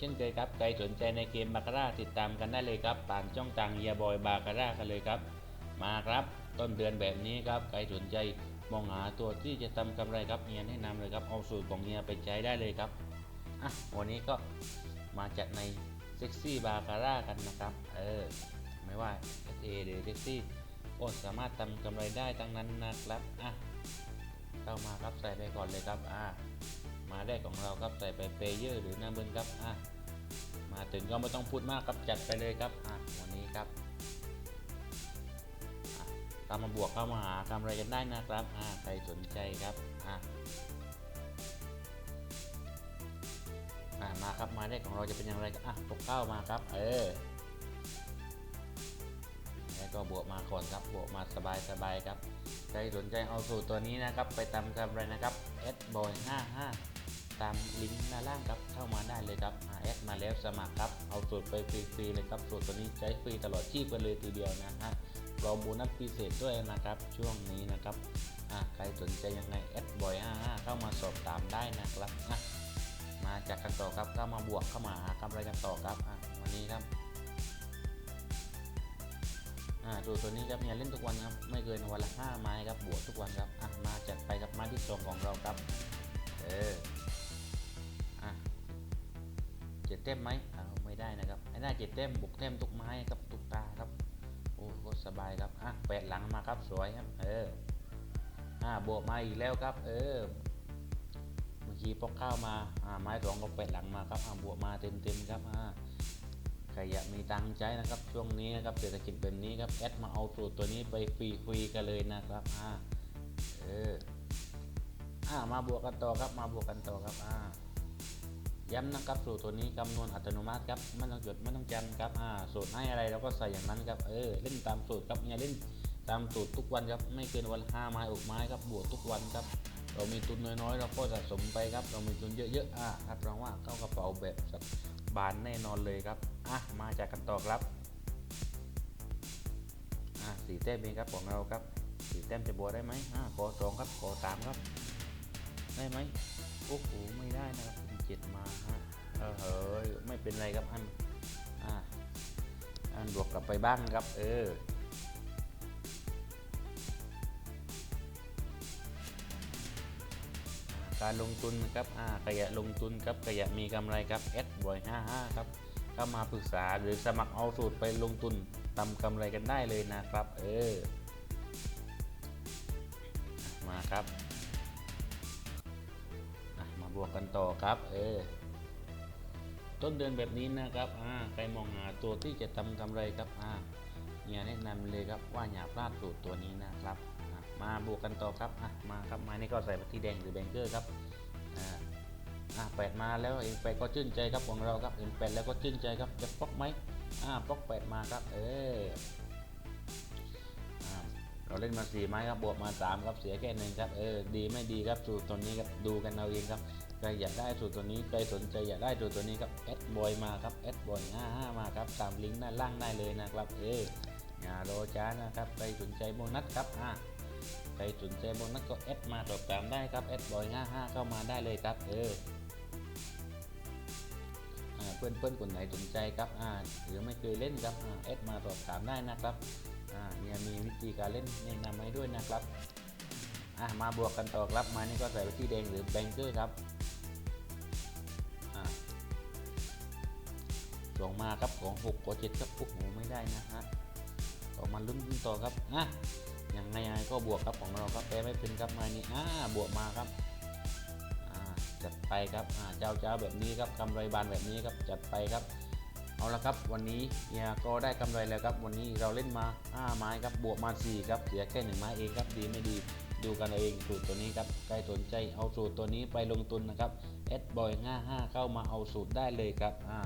เช่นเคยครับ ใครสนใจในเกมบาคาร่าติดตามกันได้เลยครับผ่านช่องทางเฮียบอยบาคาร่ากันเลยครับ มาครับ ต้นเดือนแบบนี้ครับ ใครสนใจมองหาตัวที่จะทำกำไรครับเฮียแนะนำเลยครับ เอาสูตรของเฮียไปใช้ได้เลยครับอะวันนี้ก็มาจัดในเซ็กซี่บาคาร่ากันนะครับ เออ ไม่ว่า SA หรือเซ็กซี่โอ้สามารถทำกำไรได้ทั้งนั้นนะครับ อะ เข้ามาครับใส่ไปก่อนเลยครับ อะ มาได้ของเราครับใส่ไปเพเยอร์หรือหน้าเบิร์นครับอะมาถึงก็ไม่ต้องพูดมากครับจัดไปเลยครับอะวันนี้ครับตามมาบวกเข้ามาหากำไรกันได้นะครับอ่าใครสนใจครับอ่าอ่ามาครับมาได้ของเราจะเป็นอย่างไรครับอะตกเข้ามาครับเออแล้วก็บวกมาก่อนครับบวกมาสบายสบายครับใครสนใจเอาสูตรตัวนี้นะครับ ไปตามกำไรนะครับ s b o y 55 ตามลิงก์ด้านล่างครับเข้ามาได้เลยครับอ่า s มาแล้วสมัครครับเอาสูตรไปฟรีๆเลยครับสูตรตัวนี้ใช้ฟรีตลอดชีพกันเลยทีเดียวนะฮะรอโบนัสพิเศษด้วยนะครับช่วงนี้นะครับใครสนใจยังไงแอดบอย55เข้ามาสอบถามได้นะครับมาจากกันต่อครับเข้ามาบวกเข้ามาหากำไรกันต่อครับวันนี้ครับอ่าตัวตัวนี้ครับเนี่ยเล่นทุกวันครับไม่เกินวันละ5ไม้ครับบวกทุกวันครับอะมาจัดไปกับไม้ที่สองของเราครับเออ เจ็ดเต็มไหมเอาไม่ได้นะครับไอ้หน้าเจ็ดเต็มบวกเต็มทุกไม้ครับทุกตาครับโอ้โคตรสบายครับอะแปดหลังมาครับสวยครับ เอออ่าบวกมาอีกแล้วครับ เออเมื่อกี้พกข้าวมาอ่าไม้สองก็แปดหลังมาครับอ่าบวกมาเต็มเต็มครับอ่าใครอยากมีตังค์ใช้นะครับช่วงนี้นะครับเศรษฐกิจแบบนี้ครับแอดมาเอาสูตรตัวนี้ไปฟรีฟรีๆกันเลยนะครับอ่าเอออ่ามาบวกกันต่อครับมาบวกกันต่อครับอ่า ย้ำนะครับสูตรตัวนี้คำนวณอัตโนมัติครับไม่ต้องจดไม่ต้องจำครับอ่าสูตรให้อะไรเราก็ใส่อย่างนั้นครับเออเล่นตามสูตรครับอย่าเล่นตามสูตรทุกวันครับไม่เกินวันห้าไม้อกไม้ครับบวกทุกวันครับเรามีทุนน้อยๆ เราก็สะสมไปครับ เรามีทุนเยอะๆอะรับรองว่าเข้ากระเป๋าแบบบานแน่นอนเลยครับอะมาจากกันต่อครับอะสีแต้มเองครับของเราครับสีแต้มจะบวกได้ไหมอะขอสองครับขอสามครับ ได้ไหมโอ้โหไม่ได้นะครับ จ็ดมาฮะเออเฮ้ยไม่เป็นไรครับอันอ่าอันบวกกลับไปบ้างครับ เออการลงทุนนะครับอ่าใครอยากลงทุนครับใครอยากมีกำไรครับแอดบอย55 ครับ เข้ามาปรึกษาหรือสมัครเอาสูตรไปลงทุนทำกำไรกันได้เลยนะครับ เออ มาครับ วกกันต่อครับ เออ ต้นเดือนแบบนี้นะครับ อ่า ใครมองหาตัวที่จะทำกำไรครับ อ่าเนี่ยแนะนำเลยครับว่าอย่าพลาดสูตรตัวนี้นะครับ มาบวกกันต่อครับ อะ มาครับมานี่ก็ใส่ที่แดงหรือแบงเกอร์ครับ อ่าอะแปดมาแล้วเองแปดก็ชื่นใจครับของเราครับเห็นแปดแล้วก็ชื่นใจครับจะป๊อกไหมอ่าป๊อกแปดมาครับ เอออ่าเราเล่นมาสี่ไม้ครับบวกมาสามครับเสียแค่หนึ่งครับเออดีไม่ดีครับสูตรตัวนี้ครับดูกันเอาเองครับ ใครอยากได้สูตรตัวนี้ใครสนใจอยากได้สูตรตัวนี้ครับแอดบอยมาครับแอดบอยห้าห้ามาครับตามลิงก์ด้านล่างได้เลยนะครับเอออย่ารอช้านะครับใครสนใจโบนัสครับอ่าใครสนใจโบนัสก็แอดมาสอบถามได้ครับแอดบอยห้าห้าเข้ามาได้เลยครับเออเพื่อนเพื่อนๆคนไหนสนใจครับอ่าหรือไม่เคยเล่นครับอ่าแอดมาสอบถามได้นะครับอ่าเนี่ยมีวิธีการเล่นแนะนำให้ด้วยนะครับอ่ามาบวกกันต่อครับมานี่ก็ใส่ไปที่แดงหรือแบงเกอร์ครับ ส่งมาครับของหกกว่าเจ็ดครับโอ้โหไม่ได้นะฮะต่อมาลุ้นกันต่อครับอะยังไงไงก็บวกครับของเราครับแพ้ไม่เป็นครับมานี่อ่าบวกมาครับอ่าจัดไปครับอ่าเจ้าเจ้าแบบนี้ครับกำไรบานแบบนี้ครับจัดไปครับ เอาละครับวันนี้เฮียก็ได้กำไรแล้วครับ วันนี้เราเล่นมา5ไม้ครับบวกมา4ครับเสียแค่1ไม้เองครับดีไม่ดีดูกันเองสูตรตัวนี้ครับใครสนใจเอาสูตรตัวนี้ไปลงทุนนะครับแอดบอย55เข้ามาเอาสูตรได้เลยครับอ่า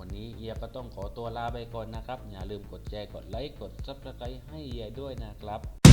วันนี้เฮียก็ต้องขอตัวลาไปก่อนนะครับ อย่าลืมกดแชร์กดไลค์กดซับสไครต์ให้เฮียด้วยนะครับ